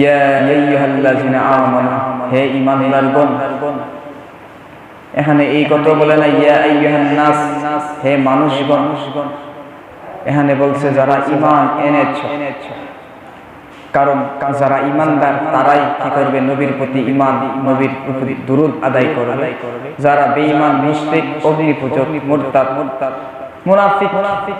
ইয়া আইয়ুহাল্লাযিনা আমানু, হে ঈমানদারগণ। এখানে এই কথা বলে না ইয়া আইয়ুহান নাস হে মানুষগণ। এখানে বলছে, যারা ঈমান এনেছো, কারণ যারা ইমানদার তারাই কি করবে? নবীর প্রতি ইমান নবীর প্রতি দুরুদ আদায় করবে। যারা বেঈমান, মুশরিক অগ্নি পূজক মুরতাদ মুনাফিক মুনাফিক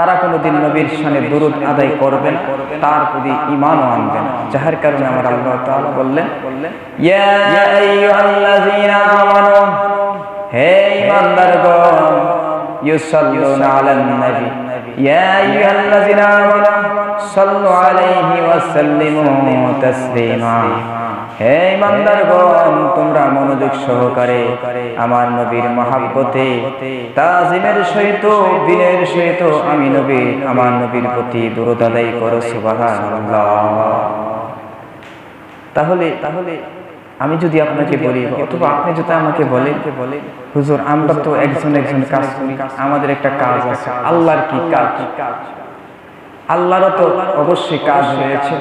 তারা কোনোদিন নবীর শানে দুরুদ আদায় করবেন, তার প্রতি ইমানও আনবে না যাহার কারণে আমার আল্লাহ তাআলা বললেন হে ঈমানদারগণ, ইউসাল্লুনা আলান নবী। আলাইহি তাসলিমা। হে ইমানদারগণ, তোমরা মনোযোগ সহকারে আমার নবীর মহাব্বতে, তাজিমের সহিত বিনের সহিত আমি নবী আমার নবীর প্রতি দূরত করো তাহলে তাহলে আমি যদি আপনাকে বলি, অথবা আপনি যদি আমাকে বলেন যে বলেন, হুজুর, আমরা তো একজন একজন কাজ করি, আমাদের একটা কাজ আছে, আল্লাহর কি কাজ? আল্লাহরও তো অবশ্যই কাজ রয়েছে।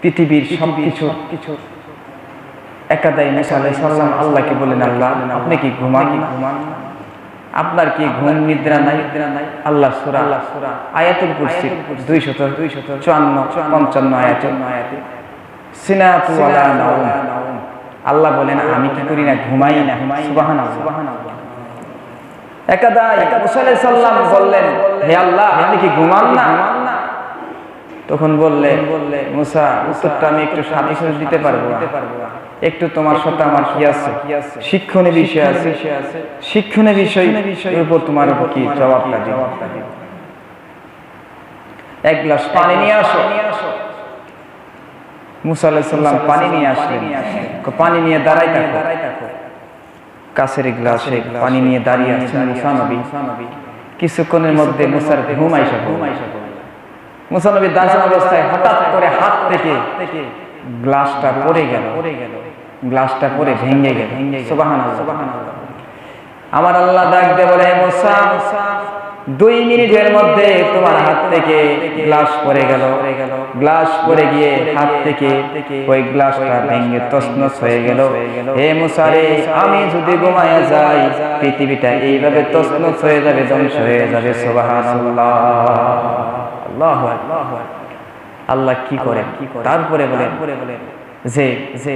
পৃথিবীর সব কিছু একাদাই আলাইহিস সালাম আল্লাহকে বলেন আল্লাহ আপনি কি ঘুমান? ঘুমান? আপনার কি ঘুম নিদ্রা নাই? নিদ্রা নাই? আল্লাহ সূরা। আল্লাহ সূরা। আয়াতুল কুরসি 200 254 55 আয়াতে। আয়াতে। সিনাতু ওয়ালা নাউম আল্লাহ বলেন আমি কি করি না? ঘুমাই না? সুবহানাল্লাহ। সুবহানাল্লাহ। মুসা আলাইহিস সালাম বললেন হে আল্লাহ আপনি কি ঘুমান না? তখন বললে বললে মুসা উত্তরটা আমি একটু সাথে দিতে পারব একটু তোমার সাথে আমার কি আছে? শিক্ষণীয় বিষয় আছে। শিক্ষণীয় বিষয় এর উপর তোমার উপর কি জবাবটা দিব এক গ্লাস পানি নিয়ে আসো। মুসা আলাইহিস সালাম পানি নিয়ে আসলেন। পানি নিয়ে দাঁড়াই থাকো। কাছের গ্লাসে পানি নিয়ে দাঁড়িয়ে আছেন মুসা নবী। কিছুক্ষণের মধ্যে মুসার ঘুম আইসা ঘুম আইসা মুসানবী দাঁড়ানো অবস্থায় হঠাৎ করে হাত থেকে গ্লাসটা পড়ে গেল। পড়ে গেল গ্লাসটা পড়ে ভেঙে গেল। সুবহানাল্লাহ। সুবহানাল্লাহ আমার আল্লাহ ডাক দিয়ে বলে মুসা, দুই মিনিটের মধ্যে তোমার হাত থেকে গ্লাস পড়ে গেল। গ্লাস পড়ে গিয়ে হাত থেকে ওই গ্লাসটা ভেঙে তছনছ হয়ে গেল। হে মুসারে আমি যদি ঘুমায়া যাই, পৃথিবীটা এইভাবে তছনছ হয়ে যাবে, ধ্বংস হয়ে যাবে। সুবহানাল্লাহ। আল্লাহ আল্লাহ কি করে? তারপরে বলেন যে যে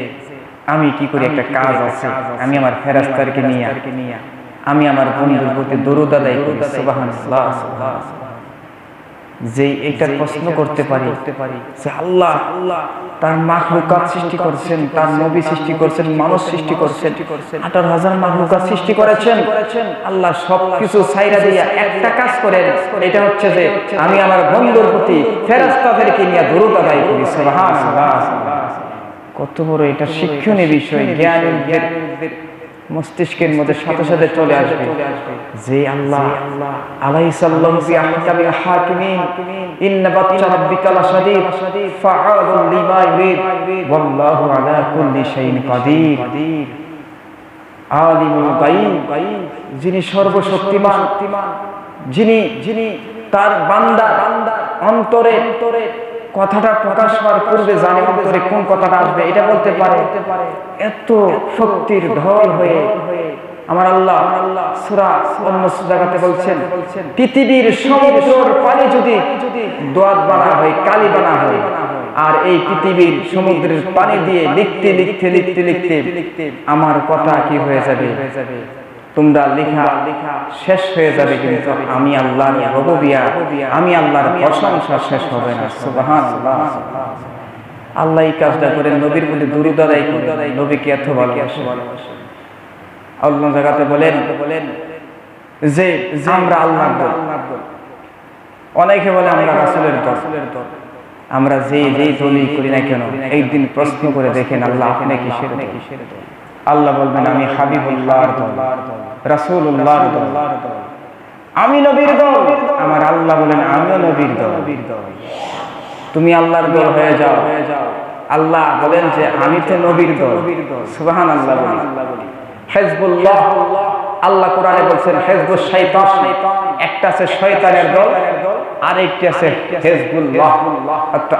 আমি কি করি একটা কাজ আছে আমি আমার ফেরাস্তারকে নিয়ে আমি আমার বন্ধুর প্রতি দরুদ আদায় করি সুবহানাল্লাহ। যে এটা প্রশ্ন করতে পারি যে আল্লাহ আল্লাহ তার মাখলুকাত সৃষ্টি করছেন তার নবী সৃষ্টি করছেন মানুষ সৃষ্টি করছেন আঠারো হাজার মাখলুকাত সৃষ্টি করেছেন। আল্লাহ সব কিছু সাইরা দিয়া একটা কাজ করেন। এটা হচ্ছে যে আমি আমার বন্ধুর প্রতি ফেরাস্তাদেরকে নিয়ে দরুদ আদায় করি। কত বড় এটা শিক্ষণীয় বিষয় জ্ঞানীদের মস্তিষ্কের মধ্যে সাথে সাথে চলে আসবে। যে আল্লাহ আলাই সাল্লাম ফি আহকামিল হাকিমিন, ইন্না বাচ্চা রাব্বিকা লাশাদীদ ফাআলুল লিমা ইউরিদ, ওয়াল্লাহু আলা কুল্লি শাইইন কাদির। আলিমুল গায়ব, যিনি সর্বশক্তিমান, যিনি যিনি তার বান্দা বান্দা অন্তরে অন্তরে কথাটা প্রকাশ হওয়ার পূর্বে জানে অন্তরে কোন কথাটা আসবে, এটা বলতে পারে, এত শক্তির ঢল হয়ে আমার আল্লাহ সূরা অন্য জায়গাতে বলছেন, পৃথিবীর সমুদ্রের পানি যদি দোয়াত বানা হয়, কালি বানা হয়, আর এই পৃথিবীর সমুদ্রের পানি দিয়ে লিখতে লিখতে লিখতে লিখতে, আমার কথা কি হয়ে যাবে? তোমরা লেখা লেখা শেষ হয়ে যাবে কিন্তু আমি আল্লাহর রববিয়া আমি আল্লাহর প্রশংসা শেষ হবে না, সুবহানাল্লাহ। আল্লাহ এই কাজটা করে নবীর প্রতি দুরুদ আদায় নবীকে এত ভালোবাসে। আল্লাহ জায়গাতে বলেন বলেন যে আমরা আল্লাহর দল অনেকে বলে আমরা রাসূলের দল আমরা যে যেই দলই করি না কেন, একদিন প্রশ্ন করে দেখেন আল্লাহ আপনি কিসের কিসের দল আল্লাহ বলবেন, আমি হাবিবুল্লাহর দল, রাসূলুল্লাহর দল, আমি নবীর দল। আমার আল্লাহ বলেন, আমিও নবীর দল। তুমি আল্লাহর দল হয়ে যাও। আল্লাহ বলেন যে, আমি তো নবীর দল। সুবহান আল্লাহ বলি। হেজবুল্লাহ, আল্লাহ কোরআনে বলছেন হেজবুল শয়তান। একটা আছে শয়তানের দল, আরেকটি আছে হেজবুল্লাহ।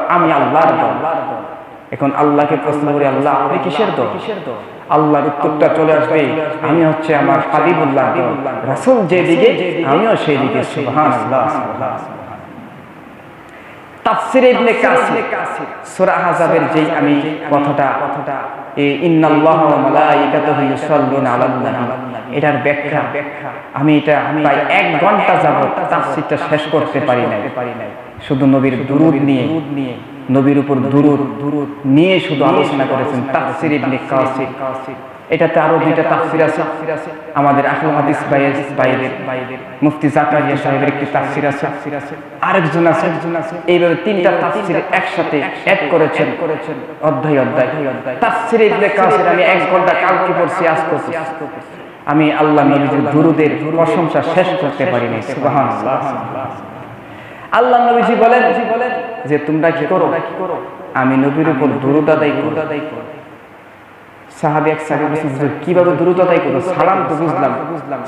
আমি আল্লাহর দল। এখন আল্লাহকে প্রশ্ন করি, আল্লাহ, আপনি কিসের দল? আল্লাহর উত্তরটা চলে আসবে। আমি হচ্ছে আমার হাবিবুল্লাহ রাসূল যেদিকে আমিও সেই দিকে। আমি এটার ব্যাখ্যা। আমি এটা প্রায় এক ঘণ্টা যাবত তাফসিরটা শেষ করতে পারি নাই। শুধু নবীর দুরুদ নিয়ে নবীর উপর দুরুদ দুরুদ নিয়ে শুধু আলোচনা করেছেন তাফসির ইবনে কাসির। এটাতে আরও দুইটা তাফসির আছে। আমাদের আহলে হাদিস বাইরের মুফতি জাকারিয়া সাহেবের একটি তাফসির আছে। আরেকজন আছে। এইভাবে তিনটা তাফসির একসাথে অ্যাড করেছেন। করেছেন। অধ্যায় অধ্যায়। তাফসির ইবনে কাসির আমি এক ঘণ্টা কালকে পড়ছি আজ করছি আমি আল্লাহ নবীর দুরুদের প্রশংসা শেষ করতে পারিনি সুবহানাল্লাহ। আল্লাহ নবীজি বলেন যে তোমরা কি করো? আমি নবীর উপর করো আদায় করো সাহাবি এক সাহাবি বলছেন, হুজুর, কীভাবে দ্রুত আদায় করব? সালাম তো বুঝলাম।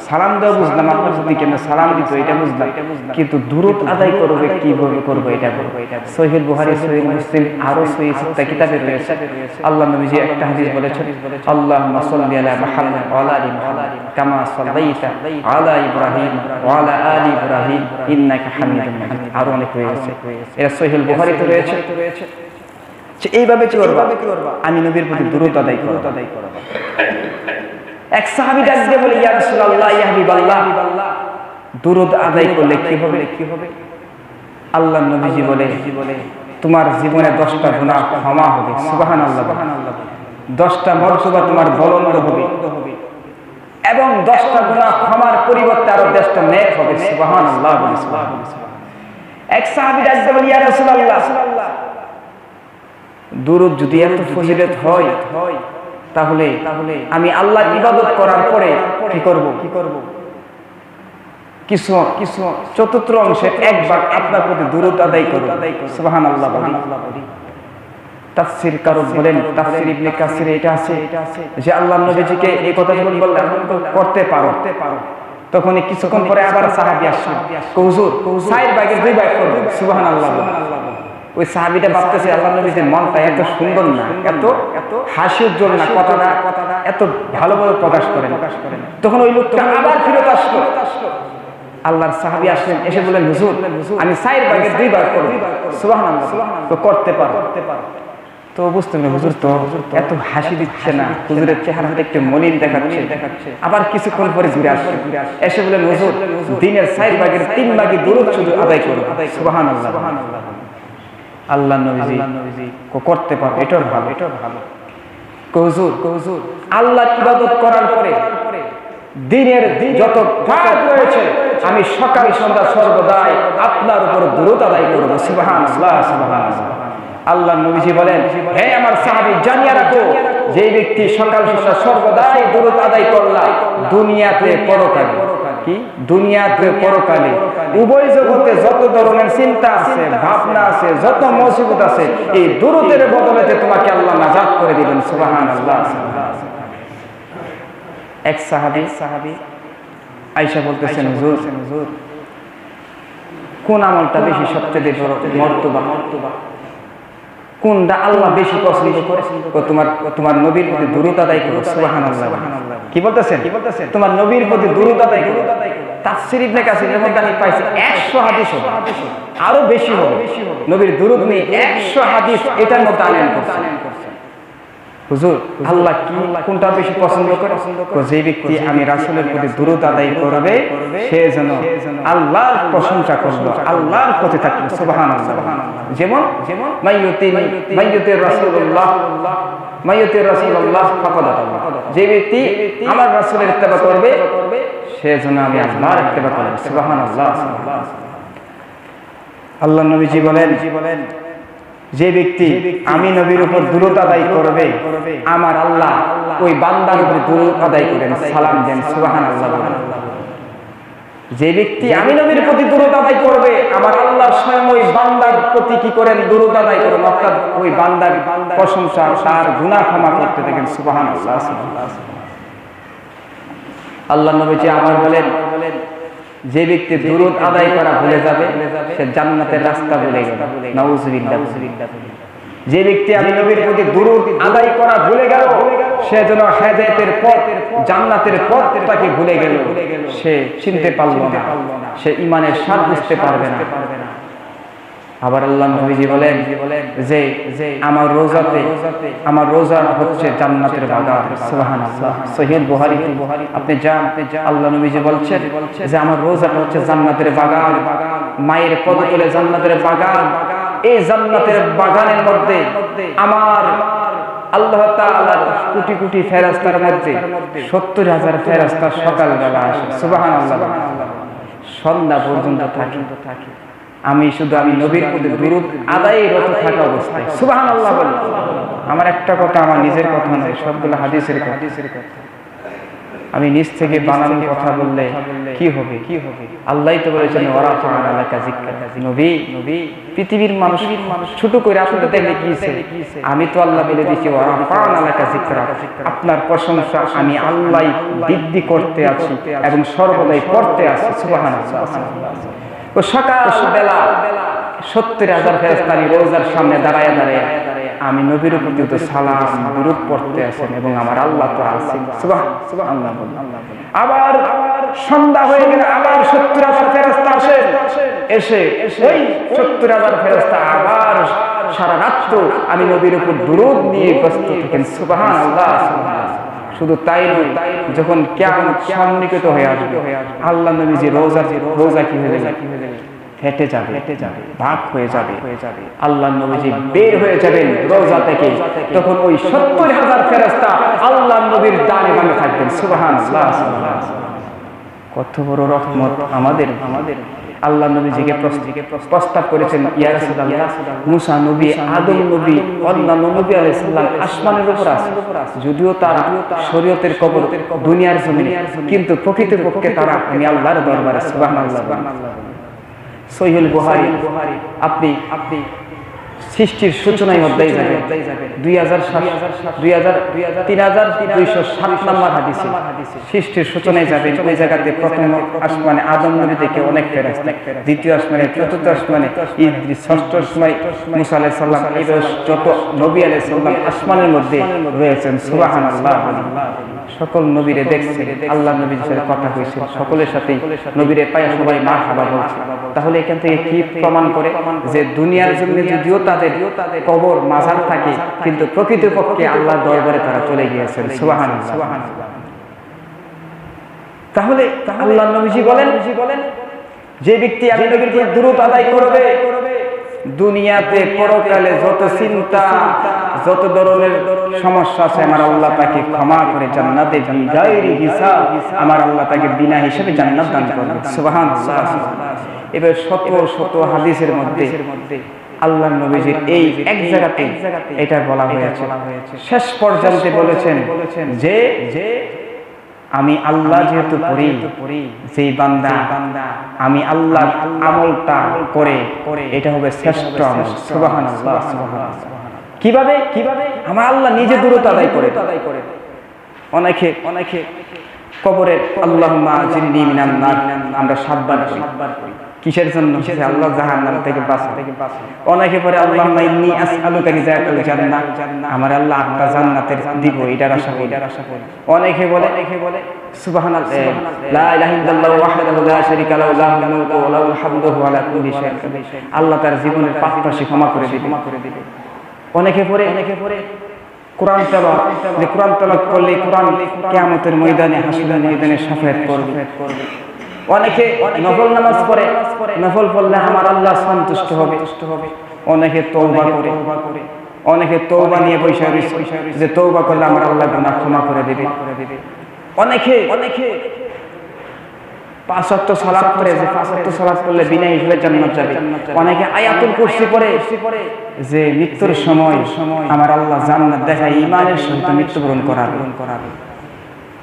সালাম দেওয়া বুঝলাম, আপনার যদি কেন সালাম দিত, এটা বুঝলাম। কিন্তু দূরত আদায় করবে, কীভাবে করব এটা করব সহিল বুহারি সহিল মুসলিম আরও সহি সিত্তা কিতাবে রয়েছে। আল্লাহ নবীজি একটা হাদিস বলেছেন আল্লাহ সাল্লি আলা মুহাম্মদ ওয়া আলা মুহাম্মদ কামা সাল্লাইতা আলা ইব্রাহিম ওয়া আলা ইব্রাহিম, ইন্নাকা হামিদুম মাজিদ। আরও অনেক রয়েছে। এটা সহিল বুহারিতে রয়েছে। এইভাবে কি করবা? আমি নবীর প্রতি দূরত আদায় করো আদায় করো এক সাহাবী ডাক দিয়ে বলে ইয়া রাসূলুল্লাহ ইয়া হাবিবাল্লাহ। দূরত আদায় করলে কি হবে? কি হবে? আল্লাহ নবীজি বলে তোমার জীবনে দশটা গুনাহ ক্ষমা হবে। সুবহানাল্লাহ দশটা মর্তবা তোমার বলন্দ হবে। এবং দশটা গুনাহ ক্ষমার পরিবর্তে আরও দশটা নেক হবে। সুবহানাল্লাহ এক সাহাবি ডাক দিয়ে বলে ইয়া রাসূলুল্লাহ। দুরুদ যদি এত ফজিলত হয়, তাহলে আমি আল্লাহ ইবাদত করার পরে কি করব? কি করব কিছু কিছু চতুর্থ অংশে একবার আপনার প্রতি দূরত আদায় করো সুবহানাল্লাহ সুবহানাল্লাহ তাফসীর কারও বলেন, তাফসীর ইবনে কাসির এটা আছে যে আল্লাহ নবীজিকে এই কথা যখন বললেন করতে পারো। তখন কিছুক্ষণ পরে আবার সাহাবী আসলেন হুজুর সাইড ভাগের দুই ভাগ করো সুবহানাল্লাহ ওই সাহাবিটা ভাবতেছে, আল্লাহ নবীদের মনটা এত সুন্দর না, এত এত হাসি উজ্জ্বল না, কথাটা কথাটা এত ভালোভাবে প্রকাশ করেন। তখন ওই লোকটা আবার ফিরত আসলো। আল্লাহর সাহাবি আসলেন, এসে বললেন, হুজুর, আমি সাইর ভাগের দুই ভাগ করব। সুবহানাল্লাহ। তো করতে পারো। করতে পারো তো বুঝতে পারলেন, হুজুর তো এত হাসি দিচ্ছে না, হুজুরের চেহারাটা একটু মলিন দেখাচ্ছে। আবার কিছুক্ষণ পরে ঘুরে আসছে এসে বলেন হুজুর, দিনের সাইর ভাগের তিন ভাগে দূরত শুধু আদায় করো। সুবহানাল্লাহ সুবহানাল্লাহ। আল্লাহ নবীজি করতে পারো এটার ভালো। এটার ভালো। কহুজুর কহুজুর আল্লাহ ইবাদত করার পরে দিনের যত কাজ রয়েছে আমি সকাল সন্ধ্যা সর্বদাই আপনার উপর দূরত আদায় করব। সুবহানাল্লাহ আল্লাহ নবীজি বলেন হে আমার সাহাবী জানিয়ে রাখো যে ব্যক্তি সকাল সন্ধ্যা সর্বদাই দূরত আদায় করলা দুনিয়াতে পরকালে কি? দুনিয়াতে পরকালে। উভয় জগতে যত ধরনের চিন্তা আছে ভাবনা আছে যত মুসিবত আছে এই দূরতের বদলেতে তোমাকে আল্লাহ নাজাত করে দিবেন। সুবহানাল্লাহ। এক সাহাবী সাহাবী আয়েশা বলতেছেন হুজুর হুজুর কোন আমলটা বেশি সবচেয়ে বড় মর্তবা? মর্তবা? কোনটা আল্লাহ বেশি পছন্দ করে? তোমার তোমার নবীর প্রতি দূরত আদায় করো সুবহানাল্লাহ। কি বলতেছেন? কি বলতেছেন? তোমার নবীর প্রতি দূরত আদায় করো। তাফসীর ইবনে কাসির এর মধ্যে আমি পাইছি 100 হাদিস হবে। আরও বেশি হবে। নবীর দূরত নিয়ে 100 হাদিস এটার মধ্যে আনয়ন করছেন হুজুর আল্লাহ কি কোনটা বেশি পছন্দ করে? যে ব্যক্তি আমি রাসূলের প্রতি দূরত আদায় করবে সে যেন আল্লাহর প্রশংসা করবে আল্লাহর প্রতি থাকবে সুবহানাল্লাহ। যেমন যেমন মাইয়ুতি মাইয়ুতি রাসূলুল্লাহ মাইয়ুতি রাসূলুল্লাহ ফাকাদ যে ব্যক্তি আমার রাসূলের ইত্তেবা করবে সে যেন আমি আল্লাহর ইত্তেবা করব সুবহানাল্লাহ। আল্লাহ নবীজি বলেন বলেন যে ব্যক্তি আমি নবীর উপর দূরত আদায় করবে আমার আল্লাহ ওই বান্দার উপর দূরত আদায় করেন। সালাম দেন। সুবাহান আল্লাহ যে ব্যক্তি আমি নবীর প্রতি দূরত আদায় করবে আমার আল্লাহ স্বয়ং ওই বান্দার প্রতি কি করেন দূরত আদায় করেন? অর্থাৎ ওই বান্দার প্রশংসা তার গুনাহ ক্ষমা করতে থাকেন সুবাহান আল্লাহ নবী যে আমার বলেন যে ব্যক্তি দুরুদ আদায় করা ভুলে যাবে সে জান্নাতের রাস্তা ভুলে গেল। নাউজুবিল্লাহ। যে ব্যক্তি আমি নবীর প্রতি দুরুদ আদায় করা ভুলে গেল, সে যেন হেদায়েতের পথ, জান্নাতের পথ তাকে ভুলে গেল। সে চিনতে পারল না। সে ইমানের স্বাদ বুঝতে পারবে না। আবার আল্লাহ নবীজি বলেন যে, আমার রোজাতে, আমার রোজা হচ্ছে জান্নাতের বাগান। সুবহানাল্লাহ। সহিহ বুখারী। আপনি যান, আল্লাহ নবীজি বলছেন যে, আমার রোজাটা হচ্ছে জান্নাতের বাগান। মায়ের পদতলে জান্নাতের বাগান। এই জান্নাতের বাগানের মধ্যে আমার আল্লাহ তাআলার কোটি কোটি ফেরেশতার মধ্যে সত্তর হাজার ফেরেশতা সকালবেলা আসে। সুবহানাল্লাহ। সন্ধ্যা পর্যন্ত থাকে। আমি শুধু আমি নবীর প্রতি দুরুদ আদায় রত থাকা অবস্থায়। সুবাহান আল্লাহ বলে। আমার একটা কথা, আমার নিজের কথা নয়, সবগুলো হাদিসের কথা হাদিসের কথা। আমি নিজ থেকে বানানোর কথা বললে কি হবে? কি হবে? আল্লাহ তো বলেছেন ওরা নবী নবী পৃথিবীর মানুষ মানুষ ছোট করে আপনাদের দেখলে কিছে আমি তো আল্লাহ বলে দিয়েছি ওরা ফান আলাকা জিক্রা আপনার প্রশংসা আমি আল্লাহ বৃদ্ধি করতে আছি এবং সর্বদাই করতে আছি সুবহানাল্লাহ ও সকাল বেলা সত্তর হাজার ফেরেস্তানি রোজার সামনে দাঁড়ায় দাঁড়ায় আমি নবীর প্রতি তো সালাম দুরূপ পড়তে আছেন এবং আমার আল্লাহ তো আছেন। আল্লাহ আবার সন্ধ্যা হয়ে গেলে আবার সত্তর হাজার ফেরস্তা আসে এসে ওই সত্তর হাজার ফেরস্তা আবার সারা রাত্র আমি নবীর উপর দুরুদ নিয়ে ব্যস্ত থাকেন। সুবাহান, আল্লাহ শুধু তাই নয়, যখন কেমন সন্নিকৃত হয়ে আসবে, আল্লাহ নবী যে রোজা রোজা কি হয়ে যাবে? ফেটে যাবে ফেটে যাবে ভাগ হয়ে যাবে। হয়ে যাবে। আল্লাহ নবীজি বের হয়ে যাবেন রোজা থেকে। তখন ওই সত্তর হাজার ফেরস্তা আল্লাহ নবীর ডানে বামে থাকবেন। সুবাহান কত বড় রহমত আমাদের। আমাদের। আল্লাহ নবীজিকে প্রস্তাব করেছেন মুসা নবী আদম নবী অন্যান্য নবী আলাইহিস সালাম আসমানের উপর আছে। যদিও তারা শরীয়তের কবর দুনিয়ার জমিনে। কিন্তু প্রকৃতপক্ষে তারা আমি আল্লাহর দরবারে সুবহানাল্লাহ সহিহুল বুহারি আপনি আপনি সৃষ্টির সূচনায় অধ্যায় যাবে। দুই হাজার দুই তিন হাজার দুইশো সাত নম্বর হাদিসে সৃষ্টির সূচনায় যাবেন ওই জায়গাতে প্রথম আসমানে আদম নবী থেকে অনেক ফেরাস্তা দ্বিতীয় আসমানে, চতুর্থ আসমানে ষষ্ঠ আসমানে মুসা আলাই সাল্লাম যত নবী আলাই সাল্লাম আসমানের মধ্যে রয়েছেন সুবাহান আল্লাহ সকল নবীরে দেখছে আল্লাহ নবীর সাথে কথা হয়েছে, সকলের সাথেই নবীরে পায়ে সবাই মা হাবা বলছে। তাহলে এখান থেকে কি প্রমাণ করে যে দুনিয়ার জন্য যদিও তাদের কবর মাজার থাকে কিন্তু প্রকৃতপক্ষে আল্লাহ দরবারে তারা চলে গিয়েছেন। সুবাহান তাহলে আল্লাহ নবীজি বলেন বলেন যে ব্যক্তি আমি নবীর দূরত আদায় করবে দুনিয়াতে পরকালে যত চিন্তা যত ধরনের সমস্যা আছে আমার আল্লাহ তাকে ক্ষমা করে জান্নাতে বিগাইরি হিসাব আমার আল্লাহ তাকে বিনা হিসেবে জান্নাত দান করবে। সুবহানাল্লাহ। এবার শত শত হাদিসের মধ্যে আল্লাহ নবীজির এই এক জায়গাতে এটা বলা হয়েছে। শেষ পর্যন্ত বলেছেন যে যে আমি আল্লাহ যেহেতু পড়ি যেই বান্দা আমি আল্লাহ আমলটা করে এটা হবে শ্রেষ্ঠ আমল। সুবহানাল্লাহ কীভাবে? কীভাবে? আমার আল্লাহ নিজে দূরত্ব আদায় করে। করে। অনেকে অনেকে কবরের আল্লাহ আমরা সাতবার সাতবার করি কিসের জন্য? আল্লাহ জাহান্নাম থেকে বাঁচা। অনেকে পরে আল্লাহ ইন্নি জান্নাহ। আমার আল্লাহ আটটা জান্নাতের দিব এটার আশা করি। এটার আশা করি। অনেকে বলে অনেকে বলে সুবহানাল্লাহ লা ইলাহা ইল্লাল্লাহ ওয়াহদাহু লা শারীকা লাহু লাহুল মুলকু ওয়া লাহুল হামদু ওয়া লা কুল্লি শাইইন। আল্লাহ তার জীবনের পাপ ক্ষমা করে দিবে। ক্ষমা করে দিবে। অনেকে পরে অনেকে পরে কোরআন তেলাওয়াত যে কোরআন তেলাওয়াত করলে কোরআন কিয়ামতের ময়দানে হাসরের ময়দানে শাফায়াত করবে। অনেকে নফল নামাজ পড়ে নফল পড়লে আমার আল্লাহ সন্তুষ্ট হবে। অনেকে তৌবা করে। অনেকে তৌবা নিয়ে পয়সা যে তৌবা করলে আমার আল্লাহ গুনাহ ক্ষমা করে দেবে। অনেকে অনেকে পাঁচত্ব সালাত পড়ে যে পাঁচত্ব সালাত করলে বিনা হিসেবে জান্নাত যাবে। অনেকে আয়াতুল কুরসি পড়ে যে মৃত্যুর সময় আমার আল্লাহ জান্নাত দেখায় ইমানের সহিত মৃত্যুবরণ করাবে। করাবে।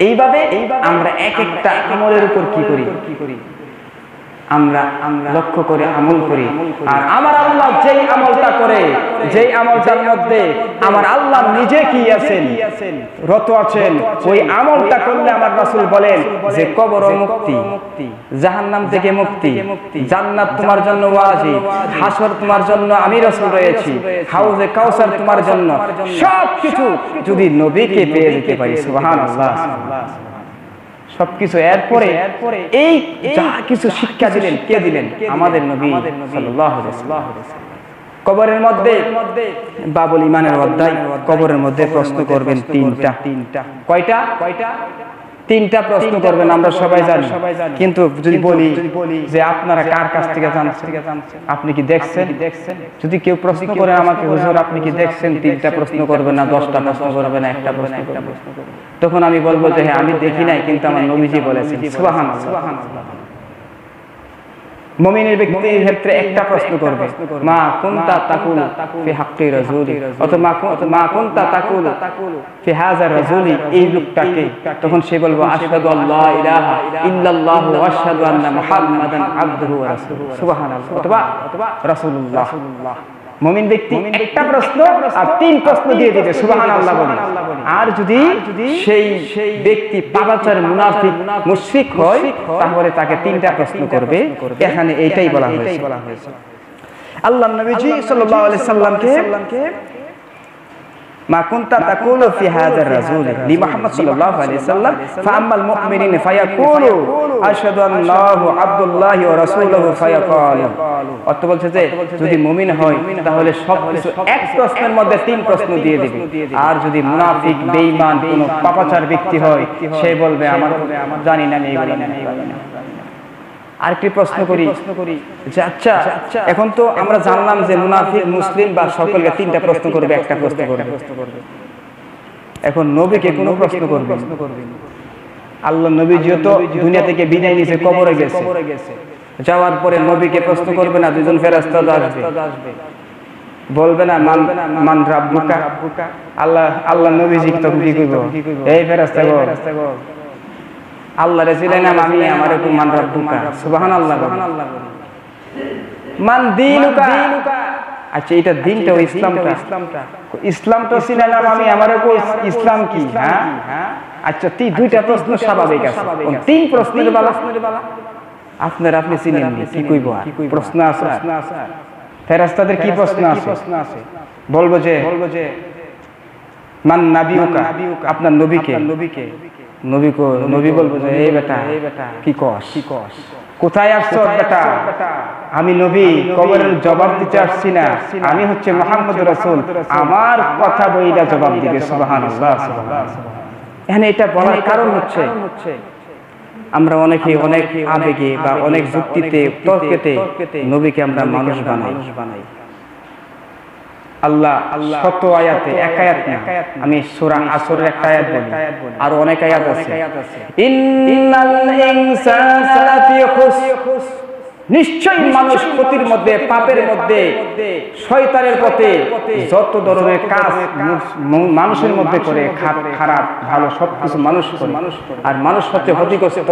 এইভাবে আমরা এক একটা আমলের উপর কি করি? কি করি আমরা আমরা লক্ষ্য করে আমল করি আর আমার আল্লাহ যেই আমলটা করে যেই আমলটার মধ্যে আমার আল্লাহ নিজে কি আছেন? রত আছেন। ওই আমলটা করলে আমার রাসূল বলেন যে কবর মুক্তি। জাহান্নাম থেকে মুক্তি। জান্নাত তোমার জন্য ওয়াজিব হাসর তোমার জন্য আমি রাসূল রয়েছি। হাউজে কাউসার তোমার জন্য। সব কিছু যদি নবীকে পেয়ে যেতে পারি সুবহানাল্লাহ। সবকিছু। এরপরে এই যা কিছু শিক্ষা দিলেন কে দিলেন? আমাদের নবী সাল্লাল্লাহু আলাইহি ওয়াসাল্লাম। কবরের মধ্যে বাবুল ইমানের অধ্যায় কবরের মধ্যে প্রশ্ন করবেন তিনটা। তিনটা। কয়টা? কয়টা? তিনটা প্রশ্ন করবেন আমরা সবাই জানি। কিন্তু যদি বলি যে আপনারা কার কাছ থেকে জানছেন? আপনি কি দেখছেন? দেখছেন? যদি কেউ প্রশ্ন করে আমাকে হুজুর আপনি কি দেখছেন? তিনটা প্রশ্ন করবেন না দশটা প্রশ্ন করবেন না একটা প্রশ্ন করবেন। তখন আমি বলব যে হ্যাঁ আমি দেখি নাই কিন্তু আমার নবীজি বলেছেন। সুবহানাল্লাহ। মুমিনের ব্যক্তির ক্ষেত্রে একটা প্রশ্ন করবে। মা কুনতা তাকুল ফি হাক্কি রাজুলি অথবা মা কুন- মা কুনতা তাকুল ফি হাযা রাজুলি এই লোকটাকে তখন সে বলব আশহাদু আল্লা ইলাহা ইল্লাল্লাহু ওয়া আশহাদু আন্না মুহাম্মাদান আবদুহু ওয়া রাসূলুহু। সুবহানাল্লাহ অথবা রাসূলুল্লাহ। মুমিন ব্যক্তি একটা প্রশ্ন আর তিন প্রশ্ন দিয়ে দিবে সুবহানাল্লাহ বলে। আর যদি সেই সেই ব্যক্তি পাপাচার মুনাফিক মুশফিক হয় তাহলে তাকে তিনটা প্রশ্ন করবে। এখানে এইটাই বলা হয়েছে। আল্লাহ নবীজি সাল্লাল্লাহু আলাইহি সাল্লামকে হয় আর যদি মুনাফিক বেইমান কোন পাপাচার ব্যক্তি হয় সে বলবে আমার জানি না আরেকটি প্রশ্ন করি। আচ্ছা এখন তো আমরা জানলাম যে মুনাফিক মুসলিম বা সকলকে তিনটা প্রশ্ন করবে একটা প্রশ্ন করবে। এখন নবীকে কোনো প্রশ্ন করবে। আল্লাহ নবী যেহেতু দুনিয়া থেকে বিদায় নিয়েছে কবরে গেছে। যাওয়ার পরে নবীকে প্রশ্ন করবে না দুজন ফেরাস্তা আসবে। বলবে না মান মান রাব্বুকা? আল্লাহ আল্লাহ নবীজি তখন কি কইব? এই ফেরাস্তা গো। আল্লাহ রে নাম আমি আমার উপর মান রাব্বুকা সুবহানাল্লাহ মান দিনুকা। আচ্ছা এটা দিনটা ওই ইসলামটা। ইসলামটা। ছিলাম আমি আমার ইসলাম কি হ্যাঁ? আচ্ছা তি দুইটা প্রশ্ন স্বাভাবিক আছে। তিন প্রশ্নের বেলা? আপনার আপনি চিনেন কি কইব? প্রশ্ন আছে। ফেরেশতাদের কি প্রশ্ন আছে? বলব যে বলব যে মান নাবিউকা আপনার নবীকে। নবীকে। নবী কো নবী বলব যে এই বেটা এই বেটা কি কস কি কস কোথায় আসছো বেটা? আমি নবী কবরের জবাব দিতে আসছি না। আমি হচ্ছে মোহাম্মদ রাসূল। আমার কথা বইটা জবাব দিবে সুবহানাল্লাহ সুবহানাল্লাহ এখানে এটা বলার কারণ হচ্ছে আমরা অনেকে অনেক আবেগে বা অনেক যুক্তিতে তর্কেতে নবীকে আমরা মানুষ বানাই। আল্লাহ শত আয়াতে এক আয়াত না আমি সূরা আসরের একটা আয়াত বলি। আর অনেক আয়াত আছে। ইন্নাল ইনসানা লাফি খুস নিশ্চয়ই মানুষ ক্ষতির মধ্যে পাপের মধ্যে শয়তানের পথে যত ধরনের কাজ মানুষের মধ্যে করে খারাপ ভালো সবকিছু মানুষ করে। আর মানুষ হচ্ছে ক্ষতিগ্রস্ত।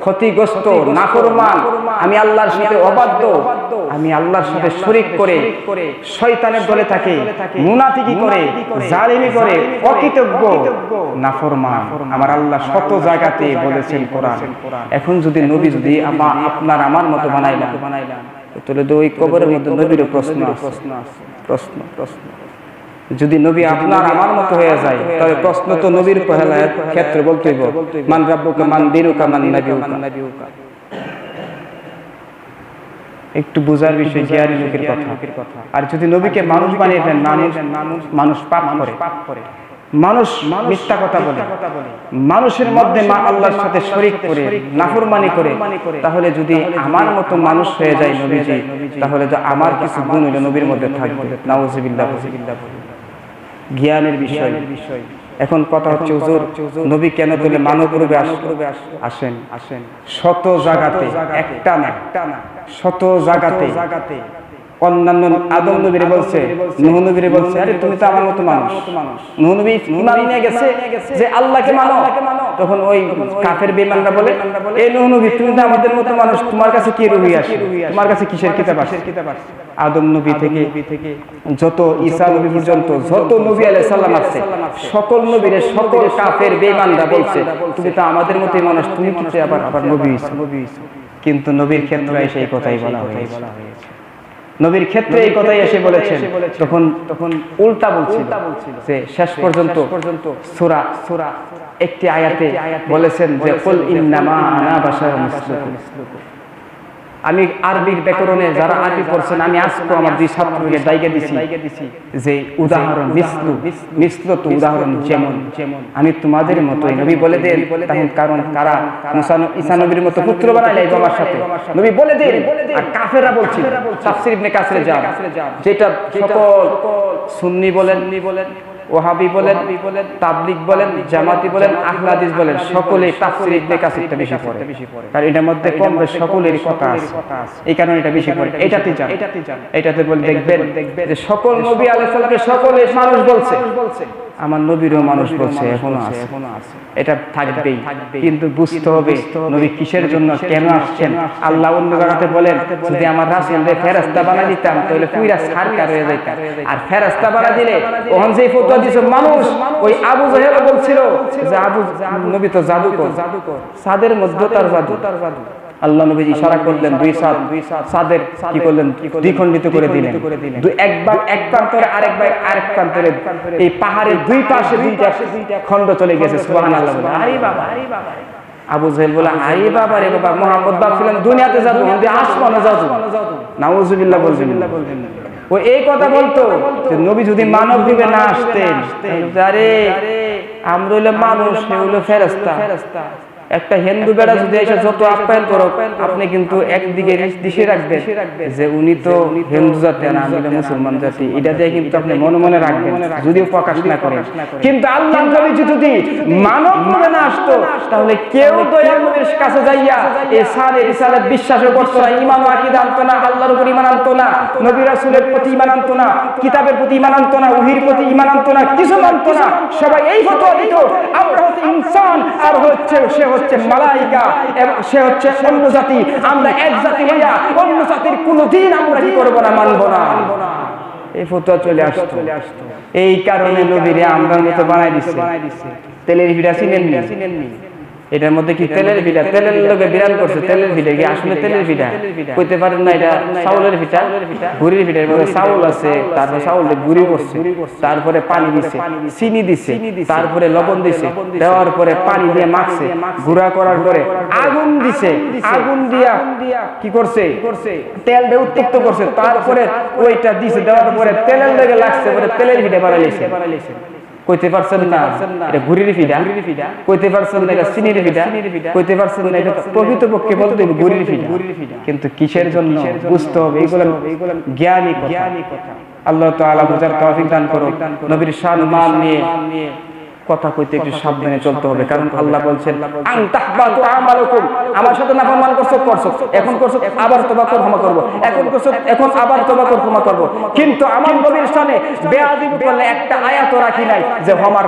ক্ষতিগ্রস্ত নাফরমান। আমি আল্লাহর সাথে অবাধ্য। আমি আল্লাহর সাথে শরিক করে শয়তানের দলে থাকে মুনাফিকি করে জালিমি করে অকৃতজ্ঞ নাফরমান। আমার আল্লাহ শত জায়গাতে বলেছেন কোরআন। এখন যদি নবী যদি আমা- আপনার আমার মতো বানাইলাম তাহলে তো ওই কবরের মধ্যে নবীর প্রশ্ন আছে। প্রশ্ন প্রশ্ন যদি নবী আপনার আমার মতো হয়ে যায় তবে প্রশ্ন তো নবীর পহেলা ক্ষেত্রে বলতে হইব মান রাব্বুকা মান দিনুকা মান নাবিউকা। একটু বোঝার বিষয় জ্ঞানী লোকের কথা। আর যদি নবীকে মানুষ বানিয়ে দেন মানুষ মানুষ পাপ করে। মানুষ মিথ্যা কথা বলে। মানুষের মধ্যে মা আল্লাহর সাথে শরিক করে নাফরমানি করে। তাহলে যদি আমার মতো মানুষ হয়ে যায় নবীজি তাহলে তো আমার কিছু গুণ হইল নবীর মধ্যে থাকবে। নাউজুবিল্লাহ। জ্ঞানের বিষয়। বিষয়। এখন কথা হচ্ছে হুজুর নবী কেন তুলে মানব রূপে আসেন? আসেন। শত জায়গাতে একটা না। একটা না। শত জায়গাতে অন্যান্য আদম নবীরে বলছে, নুহ নবীরে বলছে, আরে তুমি তো আমার মতো মানুষ। নুহ নবী ইমান নিয়ে গেছে যে আল্লাহকে মানো। তখন ওই কাফের বেঈমানরা বলে এই নুহ নবী, তুমি তো আমাদের মতো মানুষ, তোমার কাছে কি রুহি আসে? তোমার কাছে কিসের কিতাব আসে? আদম নবী থেকে যত ঈসা নবী পর্যন্ত, যত নবী আলাইহিস সালাম আছে, সকল নবীরে, সকল কাফের বেঈমানরা বলছে, তুমি তো আমাদের মতোই মানুষ, তুমি কি আবার আবার নবী। কিন্তু নবীর ক্ষেত্রে এসে এই কথাই বলা হয়েছে। নবীর ক্ষেত্রে এই কথাই এসে বলেছেন তখন তখন উল্টা বলছিল যে শেষ পর্যন্ত পর্যন্ত সুরা সুরা একটি আয়াতে বলেছেন যে কুল ইন্নামা আনা বাশারুন মিসলুকুম। আমি আরবির ব্যাকরণে যারা আরবি পড়ছেন আমি আজকে আমার দুই ছাত্রকে দায়িকা দিছি যে উদাহরণ মিসলু মিসলু তো উদাহরণ যেমন। যেমন। আমি তোমাদের মতোই নবী বলে দেন তখন কারণ কারা? মুসা ন- ঈসা নবীর মতো পুত্র বানাইলে বাবার সাথে। নবী বলে দেন আর কাফেররা বলছিল তাফসীর ইবনে কাসিরে যান যেটা সকল সুন্নি বলেন বলেন। ওহাবি বলেন বলেন তাবলিগ বলেন জামাতি বলেন আহলাদিস বলেন সকলে তাফসীর ইবনে কাসিরটা বেশি পড়ে। কারণ এটার মধ্যে কম বেশ সকলেরই কথা আছে। এই কারণে এটা বেশি পড়ে। এটাতে যান এটাতে বলে দেখবেন যে সকল নবী আলাইহিস সালামকে সকলে মানুষ বলছে। আমার নবীরও মানুষ বলছে এখনও আছে। এটা থাকবেই। কিন্তু বুঝতে হবে নবী কিসের জন্য কেন আসছেন? আল্লাহ অন্য জায়গাতে বলেন যদি আমার রাসূলকে ফেরেশতা বানাই দিতাম তাহলে পুরা সারকার হয়ে যাইতাম আর ফেরেশতা বানাই দিলে ওখান যেই ফতোয়া মানুষ ওই আবু জাহেল বলছিল যে আবু নবী তো জাদুকর। জাদুকর। সাদের মধ্যে তার জাদু। তার জাদু। আল্লাহ নবী ইশারা করলেন দুই দুই সাদের কি করলেন? দ্বিখণ্ডিত করে দিলেন। দুই একবার এক প্রান্তরে আরেকবার আরেক প্রান্তরে এই পাহাড়ের দুই পাশে দুইটা খণ্ড চলে গেছে সুবহানাল্লাহ আরে বাবা আরে বাবা। আবু জাহেল বলে আরে বাবা রে বাবা মোহাম্মদ ভাবছিলাম দুনিয়াতে জাদু আসমানে জাদু নাউজুবিল্লাহ ও এই কথা বলতো যে নবী যদি মানব রূপে না আসতেন আরে, আমরা হইলে মানুষ হইল ফেরেশতা। একটা হিন্দু বেড়া যদি এসে যত আপ্যায়ন করো আপনি কিন্তু একদিকে দিশে রাখবেন যে উনি তো হিন্দু জাতি না আমি মুসলমান জাতি। এটা দিয়ে কিন্তু আপনি মনে মনে রাখবেন, যদিও প্রকাশ না করেন। কিন্তু আল্লাহ নবী যদি মানব রূপে না আসতো, তাহলে কেউ তো নবীর কাছে যাইয়া এই সালে রিসালে বিশ্বাসও করতো না ইমান আকীদা আনতো না, আল্লাহর উপর ইমান আনতো না, নবী রাসূলের প্রতি ইমান আনতো না, কিতাবের প্রতি ইমান আনতো না ওহির প্রতি ইমান আনতো না, কিছু মানতো না। সবাই এই ফতোয়া দিত, আমরা হচ্ছে ইনসান আর হচ্ছে সে হচ্ছে মালাইকা এবং সে হচ্ছে অন্য জাতি। আমরা এক জাতি হইয়া অন্য জাতির কোনোদিন আমরা কি করব না, মানবো না। এই ফটো চলে আসতো। এই কারণে নবীরে আমরা মতো বানাই দিচ্ছে তেলের ভিড়া চিনেননি এটার মধ্যে কি তেলের ভিড়া তেলের লোকে বিরান করছে, তেলের ভিড়া কি? আসলে তেলের ভিড়া কইতে পারেন না, এটা চাউলের ভিটা? গুড়ির ভিটার মধ্যে চাউল আছে, তারপরে চাউল গুড়ি করছে, তারপরে পানি দিছে, চিনি দিছে, তারপরে লবণ দিছে, দেওয়ার পরে পানি দিয়ে মাখছে, গুঁড়া করার পরে আগুন দিছে, আগুন দিয়া কি করছে? তেল দিয়ে উত্তপ্ত করছে, তারপরে ওইটা দিছে, দেওয়ার পরে তেলের লেগে লাগছে, পরে তেলের ভিটে বানাইছে। কইতে পারছেন না? এটা ঘুরির ফিডা কইতে পারছেন না এটা সিনির ফিডা কইতে পারছেন না এটা প্রকৃতপক্ষে বলতে হবে ঘুরির ফিডা কিন্তু কিসের জন্য? বুঝতে হবে এইগুলো জ্ঞানী জ্ঞানী কথা। আল্লাহ তাআলা বুঝার তৌফিক দান করুন নবীর শান মান নিয়ে কথা কইতে একটু সাবধানে চলতে হবে। কারণ আল্লাহ বলছেন আমার সাথে নাফরমান করছ করছ। এখন করছ আবার তওবা কর ক্ষমা করব। এখন করছ এখন আবার তওবা কর ক্ষমা করব। কিন্তু আমার নবীর শানে বেয়াদবি করলে একটা আয়াতও রাখি নাই যে কর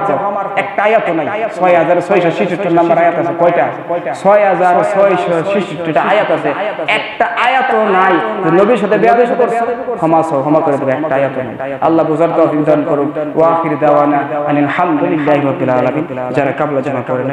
একটা আয়াতও নাই। 6666 নাম্বার আয়াত আছে। কয়টা? 6666 টা আয়াত আছে। একটা আয়াতও নাই যে নবীর সাথে বেয়াদবি করছ। ক্ষমা চাও ক্ষমা করে দেবে। একটা আয়াতও নাই। আল্লাহ বুঝার তৌফিক দান করুন ওয়া আখির দাওয়ানা আনিল হামদুলিল্লাহি রাব্বিল আলমিন যারা কাবলা জমা করেন